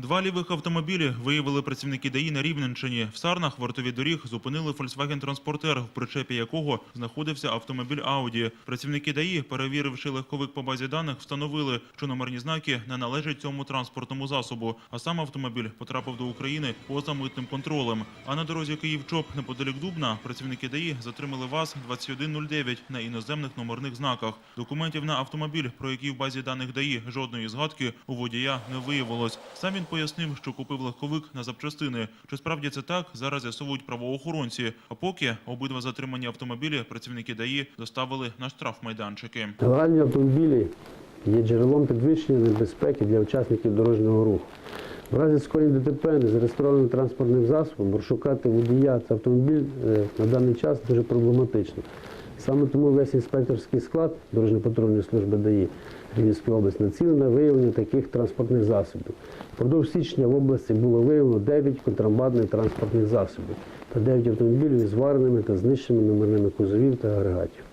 Два лівих автомобілі виявили працівники ДАІ на Рівненщині. В Сарнах вартові доріг зупинили Volkswagen-транспортер, в причепі якого знаходився автомобіль Audi. Працівники ДАІ, перевіривши легковик по базі даних, встановили, що номерні знаки не належать цьому транспортному засобу, а сам автомобіль потрапив до України поза митним контролем. А на дорозі Київ-Чоп неподалік Дубна працівники ДАІ затримали ВАЗ-2109 на іноземних номерних знаках. Документів на автомобіль, про які в базі даних ДАІ жодної згадки у водія не виявилось. Сам він пояснив, що купив легковик на запчастини. Чи справді це так, зараз з'ясовують правоохоронці. А поки обидва затримані автомобілі працівники ДАІ доставили на штрафмайданчики. Нелегальні автомобілі є джерелом підвищення небезпеки для учасників дорожнього руху. В разі скоєння ДТП незареєстрованим транспортним засобом розшукати водія та автомобіль е, на даний час дуже проблематично. Саме тому весь інспекторський склад дорожньо-патрульної служби ДАІ Рівненської області націлений на виявлення таких транспортних засобів. Впродовж січня в області було виявлено 9 контрабандних транспортних засобів та 9 автомобілів із вареними та знищеними номерними кузовів та агрегатів.